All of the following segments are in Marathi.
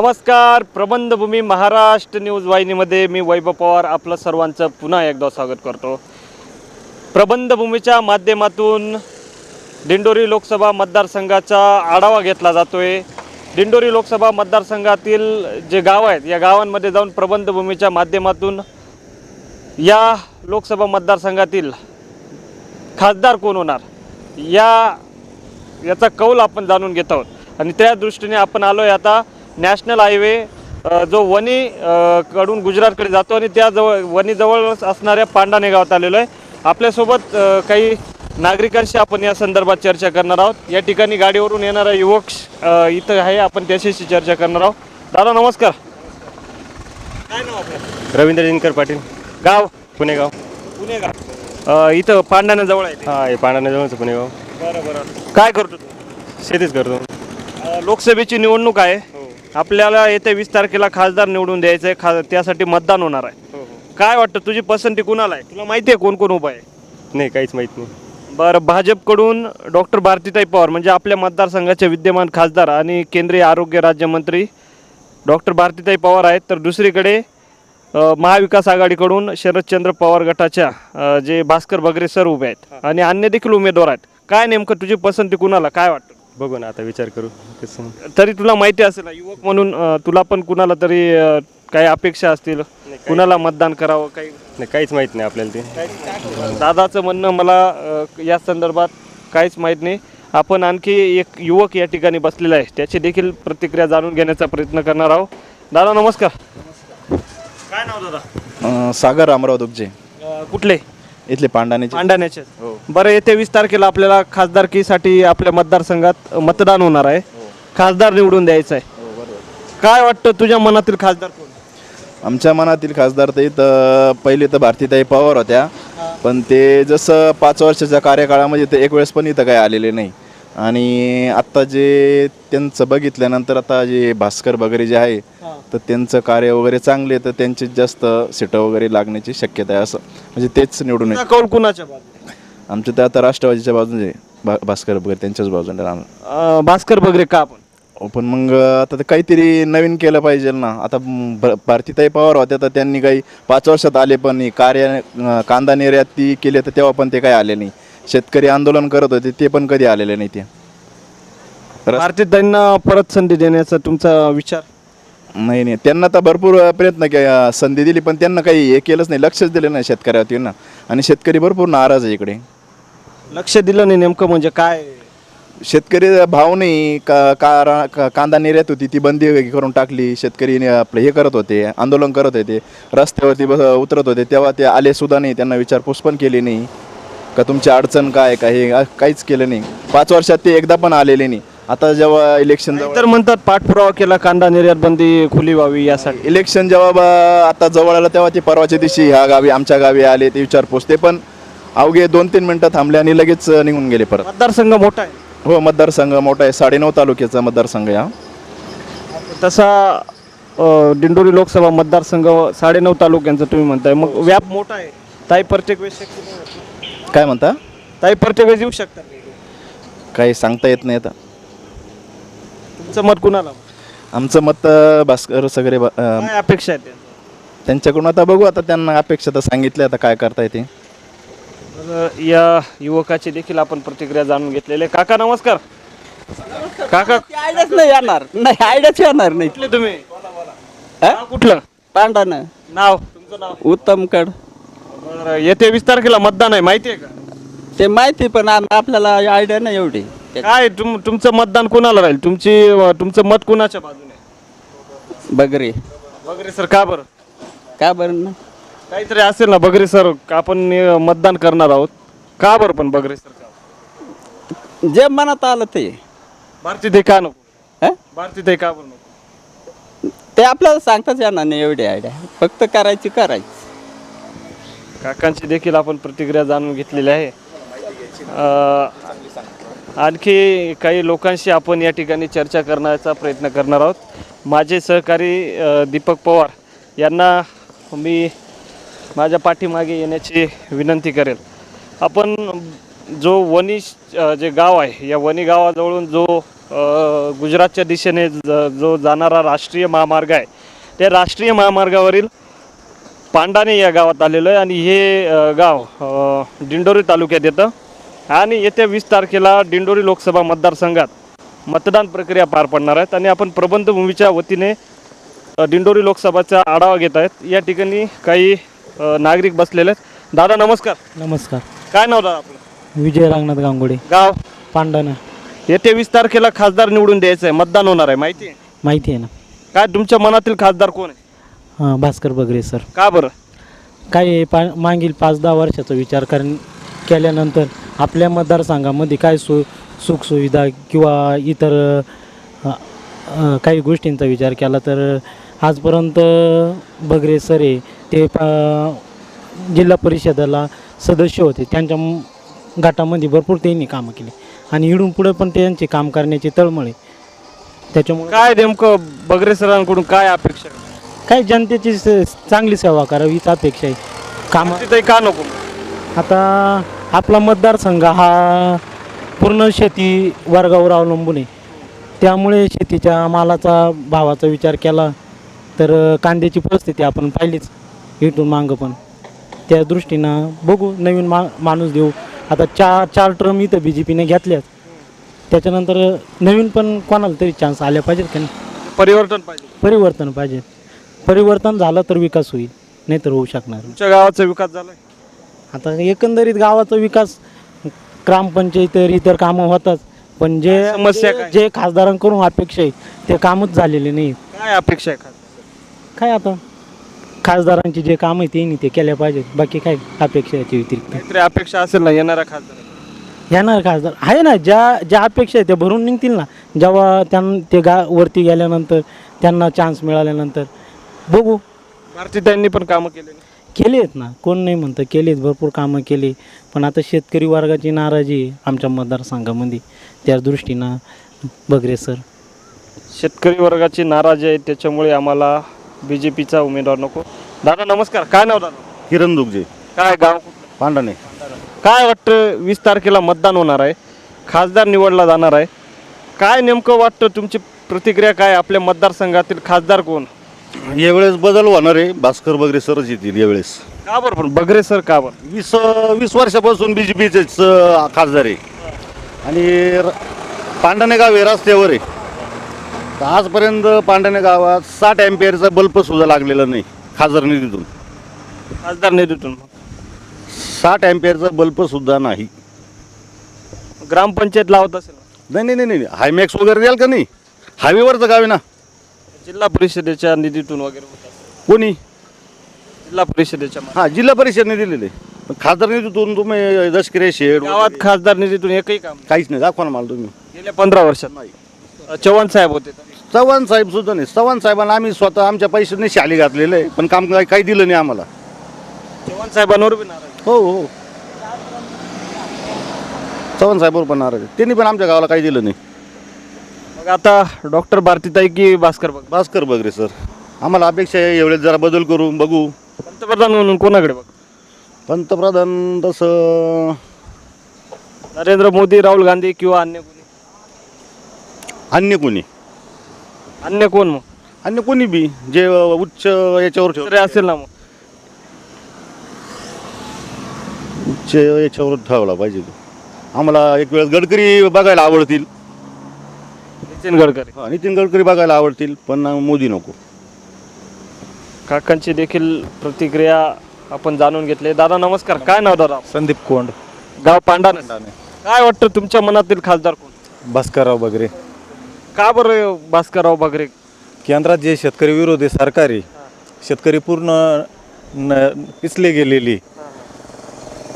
नमस्कार प्रबंधभूमी महाराष्ट्र न्यूज वाहिनीमध्ये मी वैभव पवार आपलं सर्वांचं पुन्हा एकदा स्वागत करतो. प्रबंधभूमीच्या माध्यमातून दिंडोरी लोकसभा मतदारसंघाचा आढावा घेतला जातो आहे दिंडोरी लोकसभा मतदारसंघातील जे गाव आहेत या गावांमध्ये जाऊन प्रबंधभूमीच्या माध्यमातून या लोकसभा मतदारसंघातील खासदार कोण होणार? या याचा कौल आपण जाणून घेत आहोत. आणि त्या दृष्टीने आपण आलो आहे आता नॅशनल हायवे जो वणी कडून गुजरातकडे जातो आणि त्या जवळ वणीजवळ असणाऱ्या पांडाणे गावात आलेलो आहे. आपल्यासोबत काही नागरिकांशी आपण या संदर्भात चर्चा करणार आहोत. या ठिकाणी गाडीवरून येणारा युवक इथं आहे. आपण त्याच्याशी चर्चा करणार आहोत. दादा नमस्कार. काय नाव आपलं? रवींद्र दिनकर पाटील. गाव? पुणेगाव. पुणे गाव अ, इथं पांडाण्याजवळ आहे. हा हे पांढऱ्या पुणेगाव. बरं बरं. काय करतो शेतीच करतो. लोकसभेची निवडणूक आहे. आपल्याला येत्या वीस तारखेला खासदार निवडून द्यायचं आहे. खा त्यासाठी मतदान होणार आहे. काय वाटतं तुझी पसंती कुणाला आहे? तुला माहिती आहे कोण कोण उभा आहे? नाही काहीच माहीत नाही. बरं भाजपकडून डॉक्टर भारतीताई पवार म्हणजे आपल्या मतदारसंघाचे विद्यमान खासदार आणि केंद्रीय आरोग्य राज्यमंत्री डॉक्टर भारतीताई पवार आहेत. तर दुसरीकडे महाविकास आघाडीकडून शरदचंद्र पवार गटाच्या जे भास्कर बगरे सर उभे आहेत आणि अन्य देखील उमेदवार आहेत. काय नेमकं तुझी पसंती कुणाला? काय वाटतं? बघू ना आता विचार करू. कसं तरी तुला माहिती असेल ना, युवक म्हणून अ, तुला पण कुणाला तरी अ, काही अपेक्षा असतील? कुणाला मतदान करावं काही? नाही काहीच माहीत नाही आपल्याला ते. दादाचं म्हणणं मला अ, या संदर्भात काहीच माहीत नाही. आपण आणखी एक युवक या ठिकाणी बसलेला आहे. त्याची देखील प्रतिक्रिया जाणून घेण्याचा प्रयत्न करणार आहोत. दादा नमस्कार. काय नाव दादा? अं, सागर रामराव दुबजे. अ, कुठले? इथले पांडाण्याचे पांडाण्याचे बरं येत्या वीस तारखेला आपल्याला खासदारकीसाठी आपल्या मतदारसंघात मतदान होणार आहे. खासदार निवडून द्यायचं आहे. काय वाटतं तुझ्या मनातील खासदार कोण? आमच्या मनातील खासदार तर इथं पहिले तर भारतीताई पवार होत्या. पण ते जसं पाच वर्षाच्या कार्यकाळामध्ये ते एक वेळेस पण इथं काही आलेले नाही. आणि आत्ता जे त्यांचं बघितल्यानंतर आता जे भास्कर वगैरे जे आहे तर त्यांचं कार्य वगैरे चांगले तर त्यांची जास्त सीटं वगैरे लागण्याची शक्यता आहे असं. म्हणजे तेच निवडून तुझा कौल कुणाच्या बाजूने? आमच्या तर आता राष्ट्रवादीच्या बाजूने भा भास्कर वगैरे त्यांच्याच बाजूने राहणार. अ, भास्कर बगरे का आपण हो, पण मग आता ते काहीतरी नवीन केलं पाहिजे ना. आता म, भ- भारतीताई पवार होत्या तर त्यांनी काही पाच वर्षात आले पण कार्य अं, कांदा निर्यात ती केली तर तेव्हा पण ते काही आले नाही. शेतकरी आंदोलन करत होते ते पण कधी आलेले नाही ते. रस- भारतीताईंना परत संधी देण्याचा तुमचा विचार? नाही नाही. त्यांना तर भरपूर प्रयत्न के संधी दिली पण त्यांना काही हे केलंच नाही लक्षच दिलं नाही शेतकऱ्यावरती. ना आणि शेतकरी भरपूर नाराज आहे इकडे. लक्ष दिलं नाही नेमकं म्हणजे काय? शेतकरी भाव नाही का का- का- कांदा निर्यात होती ती बंदी करून टाकली. शेतकरी ने आपलं हे करत होते आंदोलन करत होते. रस्त्यावरती बस उतरत होते तेव्हा ते आले सुद्धा नाही त्यांना विचारपूस पण केली नाही. का तुमची अडचण काय का हे आ- काहीच केलं नाही. पाच वर्षात ते एकदा पण आलेले नाही. आता जेव्हा इलेक्शन तर म्हणतात पाठपुरावा केला कांदा निर्यात बंदी खुली व्हावी यासाठी. इलेक्शन जेव्हा ब- आता जवळ आलं तेव्हा ते परवाच्या दिवशी ह्या गावी आमच्या गावी आले ते विचारपूस ते पण अवघे दोन तीन मिनटं थांबले आणि लगेच निघून गेले परत. मतदारसंघ मोठा आहे. हो मतदारसंघ मोठा आहे. साडेनऊ तालुक्याचा मतदारसंघ हा. तसा अ, दिंडोरी लोकसभा मतदारसंघ साडेनऊ तालुक्यांचा तुम्ही म्हणताय. मग व्याप मोठा आहे. ताई प्रत्येक वेळेस शक्य नाही होत. काय म्हणता? ताई प्रत्येक वेळेस येऊ शकतात काही सांगता येत नाही आता. तुमचं मत कुणाला? आमचं मत अं, भास्कर सगळे ब- अं, काय अपेक्षा आहे त्यांच्या? त्यांच्याकडून आता बघू आता त्यांना अपेक्षा तर सांगितले आता काय करता येते तर या युवकाची देखील आपण प्रतिक्रिया जाणून घेतलेले काका नमस्कार. काका. आयडियाच नाही येणार. नाही आयडियाच येणार नाही. कुठले तुम्ही? नाव कुठलं? पांडानं. नाव? तुमचं नाव? उत्तमकड बरं, येत्या वीस तारखेला मतदान आहे माहिती आहे का? ते माहिती पण आम- आपल्याला आयडिया नाही एवढी. काय तुम तुमचं मतदान कोणाला राहील? तुमची तुमचं मत कुणाच्या बाजूने? बगरे. वगैरे सर का बरं? का बरं ना? काहीतरी असेल ना बगरे सर आपण अं, मतदान करणार आहोत. का बरं पण बगरे सर का? जे मनात आलं ते. भारती ते का नको? हा? भारती ते का बरं नको? ते आपल्याला सांगताच येणार नाही एवढी आयडिया फक्त करायची करायची. काकांची देखील आपण प्रतिक्रिया जाणून घेतलेली आहे. आणखी काही लोकांशी आपण या ठिकाणी चर्चा करण्याचा प्रयत्न करणार आहोत. माझे सहकारी दीपक पवार यांना मी माझ्या पाठीमागे येण्याची विनंती करेल. आपण जो वनी जे गाव आहे या वनी गावाजवळून जो गुजरातच्या दिशेने ज- जो जाणारा राष्ट्रीय महामार्ग आहे त्या राष्ट्रीय महामार्गावरील पांडाणे या गावात आलेलो आहे आणि हे गाव दिंडोरी तालुक्यात येतं. आणि येत्या वीस तारखेला दिंडोरी लोकसभा मतदारसंघात मतदान प्रक्रिया पार पडणार आहेत आणि आपण प्रबंधभूमीच्या वतीने अ, दिंडोरी लोकसभाचा आढावा घेत आहेत. या ठिकाणी काही नागरिक बसलेले आहेत. दादा नमस्कार. नमस्कार. काय नाव दादा आपलं? विजय रांगनाथ गांगुडे. गाव? पांडाणा. येत्या वीस तारखेला खासदार निवडून द्यायचं आहे. मतदान होणार आहे. माहिती आहे? माहिती आहे ना. काय तुमच्या मनातील खासदार कोण आहे? हां भास्कर बगरे सर. का बरं? काय पा मागील पाच दहा वर्षाचा विचार कर केल्यानंतर आपल्या मतदारसंघामध्ये काय सु सुखसुविधा किंवा इतर अ, अ, काही गोष्टींचा विचार केला तर आजपर्यंत बगरे सर आहे ते पा जिल्हा परिषदेला सदस्य होते. त्यांच्या म- गटामध्ये भरपूर त्यांनी कामं केली. आणि इडून पुढे पण त्यांचे काम करण्याची तळमळ आहे. त्याच्यामुळे काय नेमकं बगरे सरांकडून काय अपेक्षा? काय जनतेची स- चांगली सेवा करावी हीच अपेक्षा आहे. काम तिथे का नको? आता आपला मतदारसंघ हा पूर्ण शेती वर्गावर अवलंबून आहे. त्यामुळे शेतीच्या मालाचा भावाचा विचार केला तर कांद्याची परिस्थिती आपण पाहिलीच इथून मागं पण. त्या दृष्टीनं बघू नवीन मा माणूस देऊ. आता चार चार टर्म इथं बी जे पीने घेतल्यात. त्याच्यानंतर नवीन पण कोणाला तरी चान्स आल्या पाहिजेत का नाही? परिवर्तन पाहिजे. परिवर्तन पाहिजे परिवर्तन झालं तर विकास होईल नाही तर होऊ शकणार. नाही. तुमच्या गावाचा विकास झालाय? आता एकंदरीत गावाचा विकास ग्रामपंचायत इतर कामं होतात पण जे समस्या काय? जे खासदारांकडून अपेक्षा आहे ते कामच झालेले नाही काय अपेक्षा आहे खासदार काय आता? खासदारांची जे काम आहे ते ते केल्या पाहिजेत बाकी काय अपेक्षा याच्या व्यतिरिक्त? काहीतरी अपेक्षा असेल ना येणाऱ्या खासदार येणार खासदार आहे ना ज्या ज्या अपेक्षा आहे त्या भरून निघतील ना. जेव्हा त्यां ते गा वरती गेल्यानंतर त्यांना चान्स मिळाल्यानंतर बघू. भारतीताईंनी पण कामं केले केली आहेत ना. कोण नाही म्हणतं केली आहेत भरपूर कामं केली. पण आता शेतकरी वर्गाची नाराजी आहे आमच्या मतदारसंघामध्ये. त्या दृष्टीनं बगरे सर. शेतकरी वर्गाची नाराजी आहे त्याच्यामुळे आम्हाला बी जे पीचा उमेदवार नको. दादा नमस्कार. काय नाव दादा? किरण दुगजे. काय गाव कुठलं? पांडाणे काय वाटतं वीस तारखेला मतदान होणार आहे? खासदार निवडला जाणार आहे. काय नेमकं वाटतं तुमची प्रतिक्रिया काय? आपल्या मतदारसंघातील खासदार कोण? यावेळेस बदल होणार आहे. भास्कर वगैरे सरच येतील यावेळेस. का बरं? पण बगरे सर का बरं? वीस वीस वर्षापासून बी जे पीचेच खासदार आहे. आणि र- गाव हे रस्त्यावर आहे. तर आजपर्यंत पांढाणे गावात साठ अँपियरचा बल्ब सुद्धा लागलेला नाही खासदार निधीतून. खासदार निधीतून. साठ अँपियरचा बल्ब सुद्धा नाही. ग्रामपंचायत लावत असेल? नाही नाही नाही नाही. हायमॅक्स वगैरे द्याल का नाही? हायवेवरचं गाव आहे ना. जिल्हा परिषदेच्या निधीतून वगैरे होत असेल. कोणी? जिल्हा परिषदेच्या मा- हां जिल्हा परिषदने दिलेले. पण खासदार निधीतून तुम्ही दशकिरे शेड गावात खासदार निधीतून एकही काम नाही. काहीच नाही दाखवा ना मला तुम्ही. गेल्या पंधरा वर्षात. अ, चव्हाण साहेब होते चव्हाण साहेब सुद्धा नाही. चव्हाण साहेबांना आम्ही स्वतः आमच्या पैशाने शाली घातलेलं आहे पण काम काही काही दिलं नाही आम्हाला. चव्हाण साहेबांवर बी नाराज हो हो. चव्हाण साहेबांवर पण नाराज आहे. त्यांनी पण आमच्या गावाला काही दिलं नाही. मग आता डॉक्टर भारतीताई की भास्कर बघ? भास्कर बगरे सर. आम्हाला अपेक्षा आहे एवढेच जरा बदल करू बघू. पंतप्रधान म्हणून कोणाकडे बघ? पंतप्रधान तसं नरेंद्र मोदी राहुल गांधी किंवा अन्य कोणी? अन्य कोणी? अन्य कोण मग? अन्य कोणी बी? जे उच्च याच्यावर ठेव तरी असेल ना मग. उच्च याच्यावर ठेवला पाहिजे. तो. आम्हाला एक वेळेस गडकरी बघायला आवडतील. नितीन गडकरी. हा, नितीन गडकरी बघायला आवडतील पण मोदी नको. काकांची देखील प्रतिक्रिया आपण जाणून घेतली. दादा नमस्कार. काय नाव दादा? संदीप कोंड. गाव पांडा काय वाटतं तुमच्या मनातील खासदार कोण? भास्करराव बगरे. का बरं भास्करराव बगरे? केंद्रात जे शेतकरी विरोधी सरकार आहे शेतकरी पूर्ण न पिचले गेलेली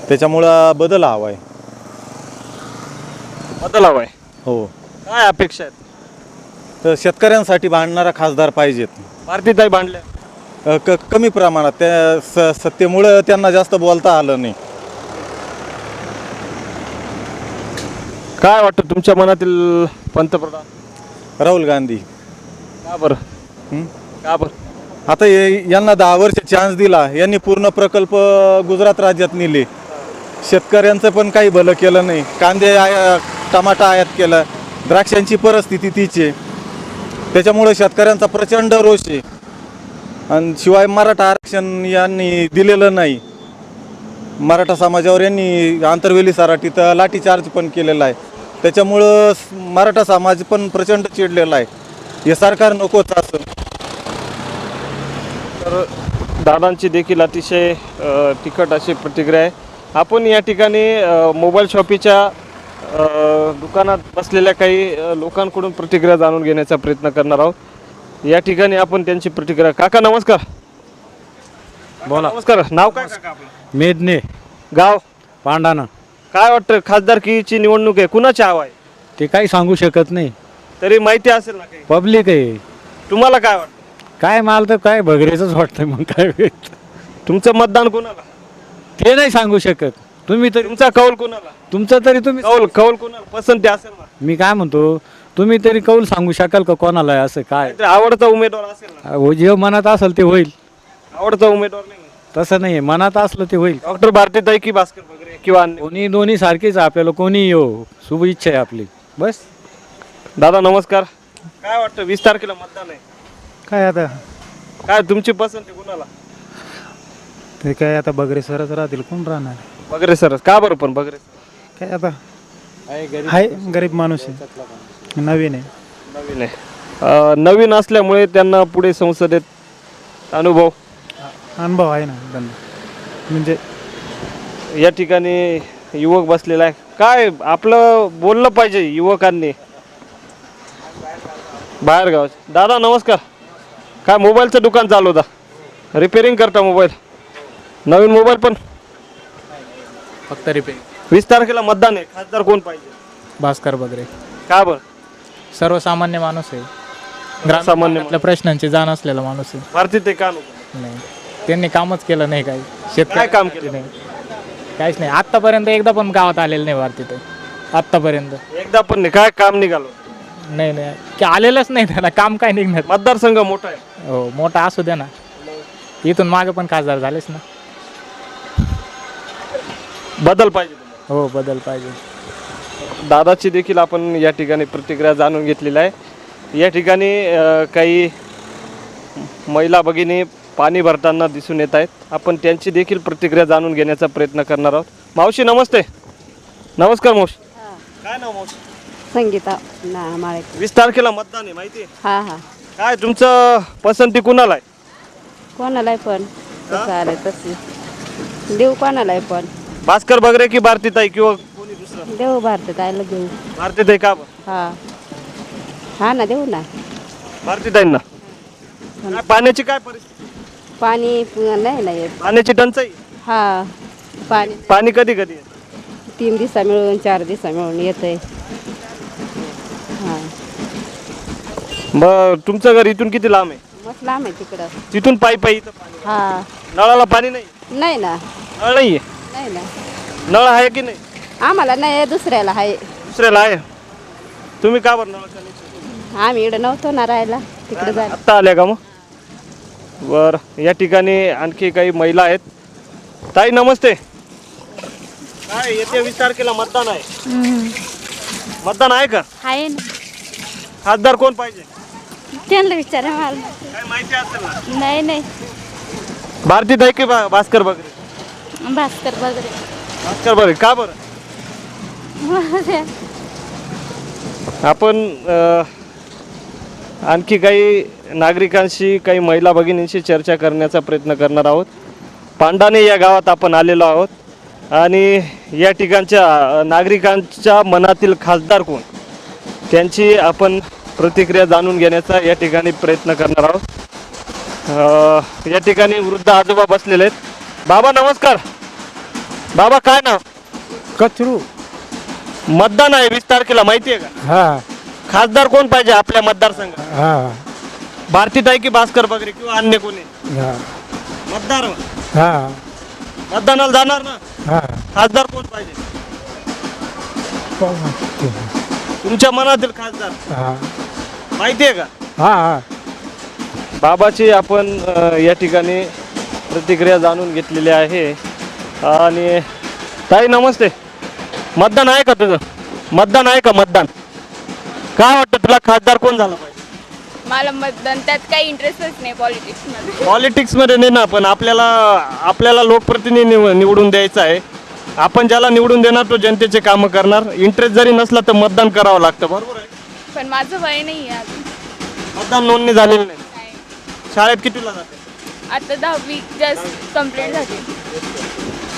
त्याच्यामुळं बदल हवा आहे. बदल हवाय हो. काय अपेक्षा आहेत? तर शेतकऱ्यांसाठी भांडणारा खासदार पाहिजेत. भारतीताई भांडल्या अ, क कमी प्रमाणात त्या स सत्तेमुळं त्यांना जास्त बोलता आलं नाही. काय वाटतं तुमच्या मनातील पंतप्रधान? राहुल गांधी. का बरं? हं? का बरं? आता हे यांना दहा वर्ष चान्स दिला. यांनी पूर्ण प्रकल्प गुजरात राज्यात नेले. शेतकऱ्यांचं पण काही भलं केलं नाही. कांदे आया टमाटा आयात केला. द्राक्षांची परिस्थिती तीच आहे. त्याच्यामुळे शेतकऱ्यांचा प्रचंड रोष आहे. आणि शिवाय मराठा आरक्षण यांनी दिलेलं नाही. मराठा समाजावर यांनी आंतरवेली सराटीत लाठीचार्ज पण केलेला आहे. त्याच्यामुळं मराठा समाज पण प्रचंड चिडलेला आहे. हे सरकार नकोच असं. तर दादांची देखील अतिशय तिखट अशी प्रतिक्रिया आहे. आपण या ठिकाणी मोबाईल शॉपीच्या दुकानात बसलेल्या काही लोकांकडून प्रतिक्रिया जाणून घेण्याचा प्रयत्न करणार आहोत. या ठिकाणी आपण त्यांची प्रतिक्रिया काका नमस्कार. बोला. नमस्कार. नाव काय? काका आपलं. मेदने. गाव? पांडाना. काय वाटतं खासदारकीची निवडणूक आहे? कुणाची हवा आहे? ते काही सांगू शकत नाही. तरी माहिती असेल ना काही. पब्लिक आहे. तुम्हाला काय वाटतं? काय मला तर काय भगरेचंच वाटतंय मग काय तुमचं मतदान कोणाला? ते नाही सांगू शकत. तुम्ही तरी तुमचा कौल कोणाला? तुमचं तरी तुम्ही कौल कौल कोणाला? पसंती असेल ना. मी काय म्हणतो तुम्ही तरी कौल सांगू शकाल का कोणाला आहे असं काय? काहीतरी आवडता उमेदवार असेल ना. हो, जे मनात असेल ते होईल. आवडता उमेदवार नाही तसं नाही मनात असलं ते होईल. डॉक्टर भारतीताई की भास्कर वगैरे किंवा अन्य कोणी दोन्ही सारखीच आहे आपल्याला कोणी येऊ शुभ इच्छा आहे आपली. बस. दादा नमस्कार. काय वाटतं वीस तारखेला मतदान आहे? काय आता? काय तुमची पसंती कुणाला? ते काय आता बगरे सरच राहतील कोण राहणार? बगरे सर का बरं पण बगरे? काय आता? आहे गरीब माणूस आहे. नवीन आहे. नवीन आहे. अं, नवीन असल्यामुळे त्यांना पुढे संसदेत अनुभव? अनुभव आहे ना त्यांना. म्हणजे या ठिकाणी युवक बसलेला आहे. काय आपलं बोललं पाहिजे युवकांनी. बाहेर गाव. दादा नमस्कार. काय मोबाईलचं दुकान चालू होता. रिपेअरिंग करता मोबाईल नवीन मोबाईल पण? फक्त रिपे वीस तारखेला मतदान आहे. खासदार कोण पाहिजे? भास्कर बगरे. का बरं? सर्वसामान्य माणूस आहे. सामान्य भागातल्या प्रश्नांची जाण असलेला माणूस आहे. भारती ते का नको नाही. त्यांनी कामच केलं नाही काही. काय काम केलं? नाही. काहीच नाही. आत्तापर्यंत एकदा पण गावात आलेलं नाही भारती ते. आत्तापर्यंत. एकदा पण नाही. काय काम निघालो? नाही नाही. की आलेलंच नाही त्याला. काम काय निघणार? मतदारसंघ मोठा आहे. हो मोठा असू द्या ना. इथून मागे पण खासदार झालेच ना. बदल पाहिजे तुम्हाला. हो बदल पाहिजे. दादाची देखील आपण या ठिकाणी प्रतिक्रिया जाणून घेतलेली आहे. या ठिकाणी अ, काही महिला भगिनी पाणी भरताना दिसून येत आहेत. आपण त्यांची देखील प्रतिक्रिया जाणून घेण्याचा प्रयत्न करणार आहोत. मावशी नमस्ते. नमस्कार मावशी. काय नाव मावशी? संगीता ना माळे वीस तारखेला मतदान आहे माहिती? आहे हा हा. काय तुमचं पसंती कुणाला आहे? कोणालाय पण. आलंय तशी देऊ कोणालाय पण. भास्कर बगरे की भारतीताई किंवा कोणी दुसरं देऊ भारतात आयला देऊ भारतीताई का? बरं? हा. हा ना देऊ ना. भारतीताईंना काय पाण्याची काय परिस्थिती? पाणी प- नाही ना येत. पाण्याची टंचाई? हा. पाणी पाणी कधी कधी येतं? तीन दिवसा मिळून चार दिवसा मिळून येतंय. हा. मग तुमचं घर इथून किती लांब आहे? मस्त लांब आहे तिकडं. तिथून पायी पायी इथं पाणी हा. नळाला पाणी नाही? नाही ना. नळ नाही नाही ना. नळ आहे की नाही? आम्हाला नाही दुसऱ्याला आहे. दुसऱ्याला आहे? तुम्ही का बरं आम्ही इकडं नव्हतो ना राहायला. तिकडं जायला आत्ता आल्या का मग? बर या ठिकाणी आणखी काही महिला आहेत. ताई नमस्ते. काय येत्या वीस तारखेला मतदान आहे. मतदान आहे का? आहे ना. खासदार कोण पाहिजे? त्यांना विचारा मला. काय माहिती असेल ना? नाही नाही. भारती ताई की भा- भास्कर बगरे? भास्कर भास्कर बगरे. का बरं? आपण आणखी काही नागरिकांशी काही महिला भगिनींशी चर्चा करण्याचा प्रयत्न करणार आहोत. पांडाणे या गावात आपण आलेलो आहोत. आणि या ठिकाणच्या नागरिकांच्या मनातील खासदार कोण? त्यांची आपण प्रतिक्रिया जाणून घेण्याचा या ठिकाणी प्रयत्न करणार आहोत. या ठिकाणी वृद्ध आजोबा बसलेले आहेत. बाबा नमस्कार. बाबा काय नाव? कचरू मतदान आहे वीस तारखेला माहिती आहे का? हा. खासदार कोण पाहिजे आपल्या मतदारसंघात? हा. भारतीताई की भास्कर बगरे किंवा अन्य कोणी? हा. मतदार हा. मतदानाला जाणार ना? हा. खासदार कोण पाहिजे? तुमच्या मनातील खासदार. हा. माहिती आहे का हा. बाबाची आपण अ, या ठिकाणी प्रतिक्रिया जाणून घेतलेली आहे. आणि ताई नमस्ते. मतदान आहे का तुझं? मतदान आहे का मतदान? काय वाटतं तुला? खासदार कोण झाला पाहिजे? मला मतदान त्यात काही इंटरेस्टच नाही पॉलिटिक्समध्ये पॉलिटिक्समध्ये नाही ना पण आपल्याला आपल्याला लोकप्रतिनिधी निव निवडून द्यायचा आहे. आपण ज्याला निवडून देणार तो जनतेचे कामं करणार. इंटरेस्ट जरी नसला तर मतदान करावं लागतं बरोबर आहे? पण माझं वय नाही आहे अजून. मतदान नोंदणी झालेली नाही. शाळेत कितीला जाते? आता दहावी जस्ट कंप्लीट झाली.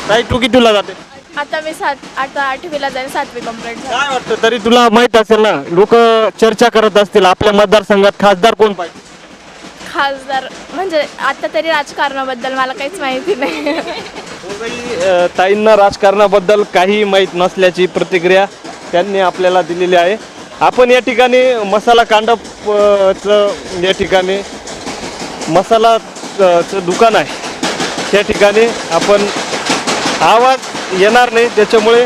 ताई तू कितीला जाते? आता मी सात आता आठवीला जाईल सातवी कंप्लीट झाली. काय वाटतं तरी तुला माहीत असेल ना लोक चर्चा करत असतील आपल्या मतदारसंघात खासदार कोण पाहिजे? खासदार म्हणजे आता तरी राजकारणाबद्दल मला काहीच माहिती नाही. दोघंही, अ, ताईंना राजकारणाबद्दल काही माहीत नसल्याची प्रतिक्रिया त्यांनी आपल्याला दिलेली आहे. आपण या ठिकाणी मसाला कांडप अ, चं या ठिकाणी मसाला अ, चं दुकान आहे. त्या ठिकाणी आपण आवाज येणार नाही त्याच्यामुळे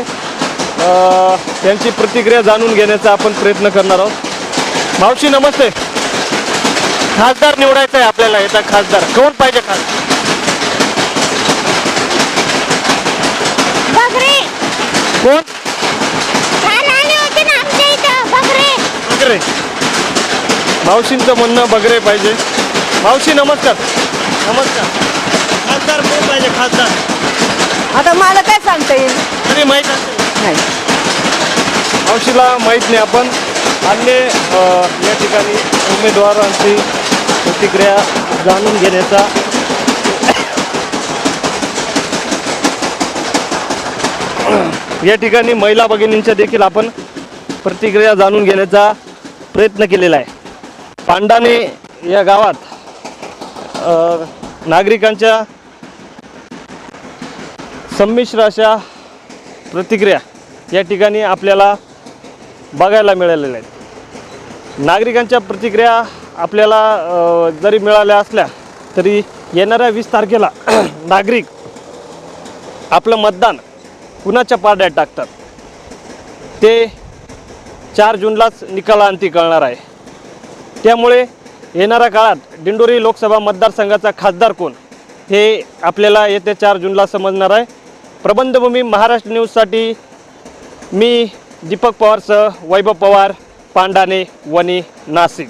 अ, त्यांची प्रतिक्रिया जाणून घेण्याचा आपण प्रयत्न करणार आहोत. मावशी नमस्ते. खासदार निवडायचा आहे आपल्याला येता खासदार. कोण पाहिजे खासदार बकरी! कोण? बगरे मावशींचं म्हणणं बगरे पाहिजे. मावशी नमस्कार. नमस्कार. खासदार कोण पाहिजे? खासदार. आता मला काय सांगता येईल? तरी माहीत असेल. नाही. मावशीला माहीत नाही आपण. अन्य अ, या ठिकाणी उमेदवारांची प्रतिक्रिया जाणून घेण्याचा या ठिकाणी महिला भगिनींच्या देखील आपण प्रतिक्रिया जाणून घेण्याचा प्रयत्न केलेला आहे. पांडाने या गावात अ, नागरिकांच्या संमिश्र अशा प्रतिक्रिया या ठिकाणी आपल्याला बघायला मिळालेल्या आहेत. नागरिकांच्या प्रतिक्रिया आपल्याला जरी मिळाल्या असल्या तरी येणाऱ्या वीस तारखेला नागरिक आपलं मतदान कुणाच्या पाड्यात टाकतात? ते चार जूनलाच निकालांती कळणार आहे. त्यामुळे येणाऱ्या काळात दिंडोरी लोकसभा मतदारसंघाचा खासदार कोण हे आपल्याला येत्या चार जूनला समजणार आहे. प्रबंधभूमी महाराष्ट्र न्यूजसाठी मी दीपक पवारसह वैभव पवार पांडाने वणी नाशिक.